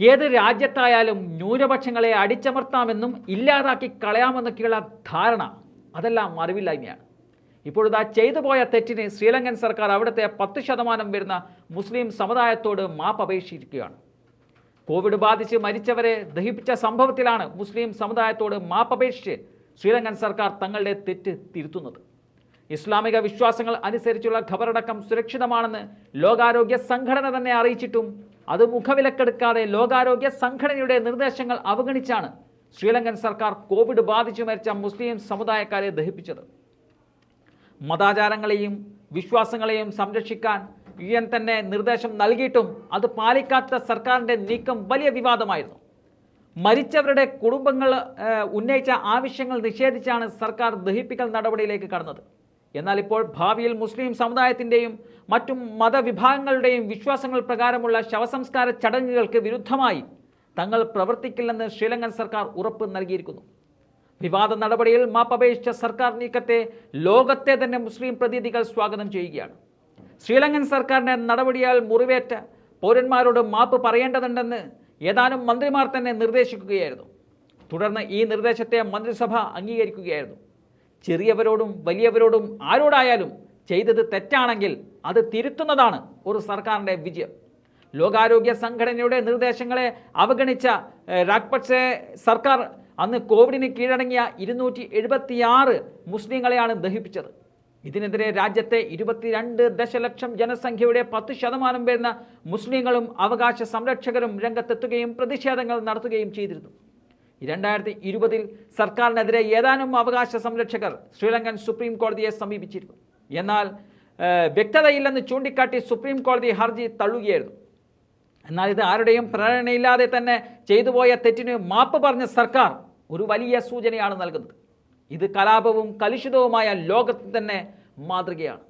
ഏത് രാജ്യത്തായാലും ന്യൂനപക്ഷങ്ങളെ അടിച്ചമർത്താമെന്നും ഇല്ലാതാക്കി കളയാമെന്നൊക്കെയുള്ള ധാരണ അതെല്ലാം അറിവില്ലായ്മയാണ്. ഇപ്പോഴിതാ ചെയ്തു പോയ തെറ്റിന് ശ്രീലങ്കൻ സർക്കാർ അവിടുത്തെ പത്ത് ശതമാനം വരുന്ന മുസ്ലിം സമുദായത്തോട് മാപ്പ് അപേക്ഷിച്ചിരിക്കുകയാണ്. കോവിഡ് ബാധിച്ച് മരിച്ചവരെ ദഹിപ്പിച്ച സംഭവത്തിലാണ് മുസ്ലിം സമുദായത്തോട് മാപ്പപേക്ഷിച്ച് ശ്രീലങ്കൻ സർക്കാർ തങ്ങളുടെ തെറ്റ് തിരുത്തുന്നത്. ഇസ്ലാമിക വിശ്വാസങ്ങൾ അനുസരിച്ചുള്ള ഖബറടക്കം സുരക്ഷിതമാണെന്ന് ലോകാരോഗ്യ സംഘടന തന്നെ അറിയിച്ചിട്ടും അത് മുഖവിലക്കെടുക്കാതെ ലോകാരോഗ്യ സംഘടനയുടെ നിർദ്ദേശങ്ങൾ അവഗണിച്ചാണ് ശ്രീലങ്കൻ സർക്കാർ കോവിഡ് ബാധിച്ചു മരിച്ച മുസ്ലിം സമുദായക്കാരെ ദഹിപ്പിച്ചത്. മതാചാരങ്ങളെയും വിശ്വാസങ്ങളെയും സംരക്ഷിക്കാൻ യു എൻ തന്നെ നിർദ്ദേശം നൽകിയിട്ടും അത് പാലിക്കാത്ത സർക്കാരിന്റെ നീക്കം വലിയ വിവാദമായിരുന്നു. മരിച്ചവരുടെ കുടുംബങ്ങൾ ഉന്നയിച്ച ആവശ്യങ്ങൾ നിഷേധിച്ചാണ് സർക്കാർ ദഹിപ്പിക്കൽ നടപടിയിലേക്ക് കടന്നത്. എന്നാൽ ഇപ്പോൾ ഭാവിയിൽ മുസ്ലിം സമുദായത്തിന്റെയും മറ്റും മതവിഭാഗങ്ങളുടെയും വിശ്വാസങ്ങൾ പ്രകാരമുള്ള ശവസംസ്കാര ചടങ്ങുകൾക്ക് വിരുദ്ധമായി തങ്ങൾ പ്രവർത്തിക്കില്ലെന്ന് ശ്രീലങ്കൻ സർക്കാർ ഉറപ്പ് നൽകിയിരിക്കുന്നു. വിവാദ നടപടിയിൽ മാപ്പപേക്ഷിച്ച സർക്കാർ നീക്കത്തെ ലോകത്തെ തന്നെ മുസ്ലിം പ്രതിനിധികൾ സ്വാഗതം ചെയ്യുകയാണ്. ശ്രീലങ്കൻ സർക്കാരിന്റെ നടപടിയാൽ മുറിവേറ്റ പൗരന്മാരോട് മാപ്പ് പറയേണ്ടതുണ്ടെന്ന് ഏതാനും മന്ത്രിമാർ തന്നെ നിർദ്ദേശിക്കുകയായിരുന്നു. തുടർന്ന് ഈ നിർദ്ദേശത്തെ മന്ത്രിസഭ അംഗീകരിക്കുകയായിരുന്നു. ചെറിയവരോടും വലിയവരോടും ആരോടായാലും ചെയ്തത് തെറ്റാണെങ്കിൽ അത് തിരുത്തുന്നതാണ് ഒരു സർക്കാരിന്റെ വിജയം. ലോകാരോഗ്യ സംഘടനയുടെ നിർദ്ദേശങ്ങളെ അവഗണിച്ച രാജ്പക്സെ സർക്കാർ അന്ന് കോവിഡിന് കീഴടങ്ങിയ ഇരുന്നൂറ്റി എഴുപത്തിയാറ് മുസ്ലിങ്ങളെയാണ് ദഹിപ്പിച്ചത്. ഇതിനെതിരെ രാജ്യത്തെ ഇരുപത്തിരണ്ട് ദശലക്ഷം ജനസംഖ്യയുടെ പത്ത് ശതമാനം വരുന്ന മുസ്ലിങ്ങളും അവകാശ സംരക്ഷകരും രംഗത്തെത്തുകയും പ്രതിഷേധങ്ങൾ നടത്തുകയും ചെയ്തിരുന്നു. രണ്ടായിരത്തി ഇരുപതിൽ സർക്കാരിനെതിരെ ഏതാനും അവകാശ സംരക്ഷകർ ശ്രീലങ്കൻ സുപ്രീം കോടതിയെ സമീപിച്ചിരുന്നു. എന്നാൽ വ്യക്തതയില്ലെന്ന് ചൂണ്ടിക്കാട്ടി സുപ്രീം കോടതി ഹർജി തള്ളുകയായിരുന്നു. എന്നാൽ ഇത് ആരുടെയും പ്രേരണയില്ലാതെ തന്നെ ചെയ്തുപോയ തെറ്റിന് മാപ്പ് പറഞ്ഞ സർക്കാർ ഒരു വലിയ സൂചനയാണ് നൽകുന്നത്. ഇത് കലാപവും കലുഷിതവുമായ ലോകത്തിന് തന്നെ മാതൃകയാണ്.